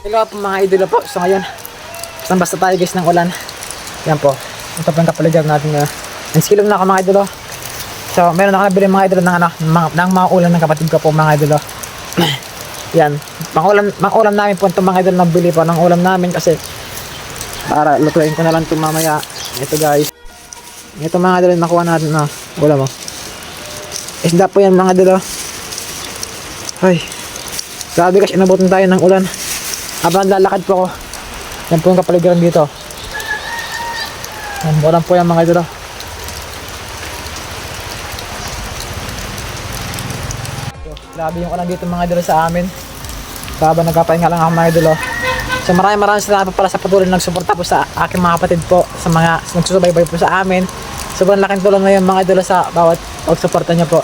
Hello po mga idolo po. So ngayon, basta basta tayo guys ng ulan. Yan po. Ito po yung kapaligiran natin ngayon. Ang skilom na ako mga idolo. So meron ako nabili mga idolo ng, ano, mga, ng mga ulam ng kapatid ko po mga idolo. Yan. Mga ulam, mga ulam namin po itong mga idolo nabili po ng ulam namin kasi para lutuin ko na lang ito mamaya. Ito guys. Ito mga idolo nakuha natin na ulam mo. Isda po yan mga idolo. Ay. Grabe guys, inabutan tayo ng ulan. Habang lalakad po ako. Yan po yung kapaligiran dito. Yan, walang po yung mga idolo. So, grabe yung ulan dito mga idolo sa amin. Habang nagpapahinga lang ako mga idolo. So maraming maraming salamat pala sa patuloy na nagsuporta po sa aking mga kapatid po, sa mga nagsusubaybay po sa amin. Sobrang laking tulong na yun mga idolo sa bawat pagsuporta niyo po.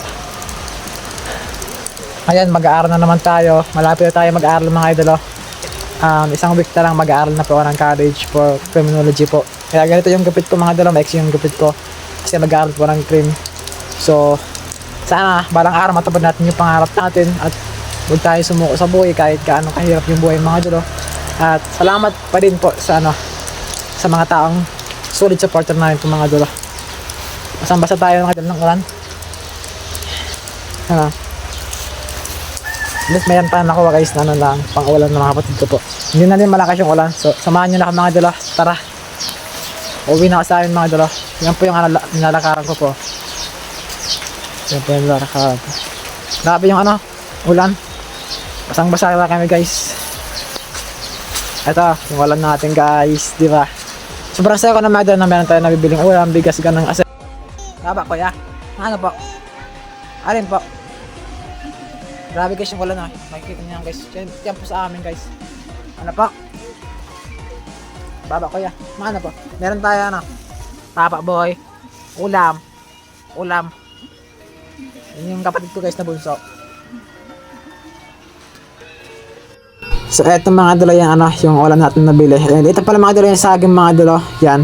Ayan, mag-aaral na naman tayo. Malapit na tayo mag-aaral mga idolo. Um, isang week na lang mag-aaral na po ng college for criminology po. Kaya ganito yung gupit ko mga idolo, maiksi yung gupit ko. Kasi mag-aaral po ng crim. So, sana balang araw matupad natin yung pangarap natin at huwag tayo sumuko sa buhay kahit kaano kahirap yung buhay mga idolo. At salamat pa din po sa ano sa mga taong solid supporter namin po mga. Basta basta tayo mga idolo ng ulan. Ano? At least mayroon pa nakuha guys na ano lang, pang ulan ng mga kapatid ko po. Hindi na din malakas yung ulan. So, samahan nyo na ako mga dala. Tara. Uwi na ako sa amin mga dala. Yan po yung ano, nilalakaran ko po. Yan po yung nilalakaran ko. Grabe yung ano, ulan. Basang basa na kami guys. Ito, yung ulan natin guys. Di ba? Sobrang saya ko na mga dala na meron tayo nabibiling ulam, bigas, ganang asa. Tama kuya. Ano po? Alin po? Grabe guys yung ulan ah. Makikita niyo yan guys. Yan, yan po sa amin guys. Ano po? Baba kuya. Maano po? Meron tayo ano? Papa boy. Ulam. Ulam. Yun yung kapatid ko guys na bunso. So eto mga dalo yung ano, yung ulam natin nabili. And ito pala mga dalo yung saging mga dalo. Yan.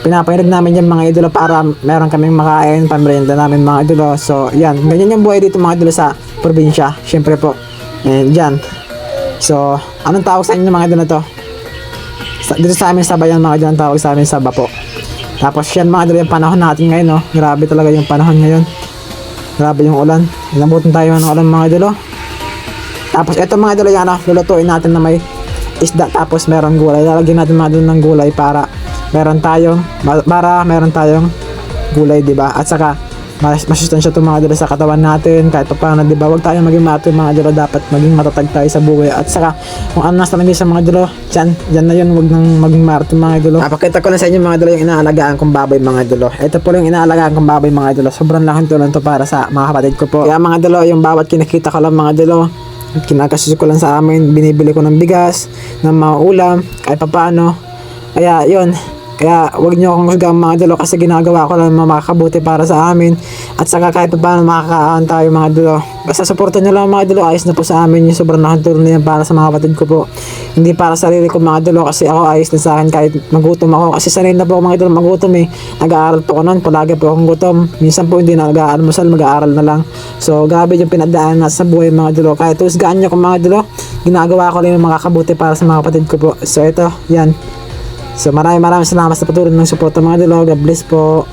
Pinapainag namin yung mga idolo para meron kaming makain, pamerienda namin mga idolo. So, yan. Ganyan yung buhay dito mga idolo sa probinsya. Siyempre po. And yan. So, anong tawag sa inyo mga idolo na to? Sa, dito sa amin sa bayan mga idolo ang tawag sa amin sa po. Tapos yan mga idolo yung panahon natin ngayon no. Grabe talaga yung panahon ngayon. Grabe yung ulan. Inabutan tayo ng ulan mga idolo. Tapos eto mga idolo yan ano, lulutuin natin na may isda tapos meron gulay. Lalagyan natin mga idolo ng gulay para meron tayong para meron tayong gulay, 'di ba? At saka mas masustansya itong mga idolo sa katawan natin kahit pa paano, 'di ba? Huwag tayong maging mato mga idolo, dapat maging matatag tayo sa buhay. At saka kung ano nasa sa mga idolo, diyan, diyan na 'yun, huwag nang maging mato mga idolo. Napakita ko na sa inyo mga idolo yung inaalagaan kong baboy mga idolo. Ito po yung inaalagaan kong baboy mga idolo. Sobrang laking tulong to para sa mga kapatid ko po. Kaya mga idolo, yung bawat kinakita ko lang mga idolo, kinakasus ko lang sa amin, binibili ko ng bigas, ng mga ulam, kahit papaano. Kaya yun, kaya wag niyo akong husgahan mga idolo kasi ginagawa ko lang mga makakabuti para sa amin at saka kahit paano makakaaan tayo mga idolo. Basta supportan niyo lang mga idolo, ayos na po sa amin yung sobrang nakatulong na yan para sa mga kapatid ko po. Hindi para sa sarili ko mga idolo kasi ako ayos na sa akin kahit magutom ako kasi sanay na po mga idolo magutom eh. Nag-aaral po ako noon, palagi po akong gutom. Minsan po hindi na nag-aalmusal, mag-aaral na lang. So grabe yung pinadaan na sa buhay mga idolo. Kahit husgahan niyo kung mga idolo, ginagawa ko lang yung makakabuti para sa mga kapatid ko po. So ito, yan. So maraming maraming salamat sa patuloy ng suporta mga idolo. God bless po.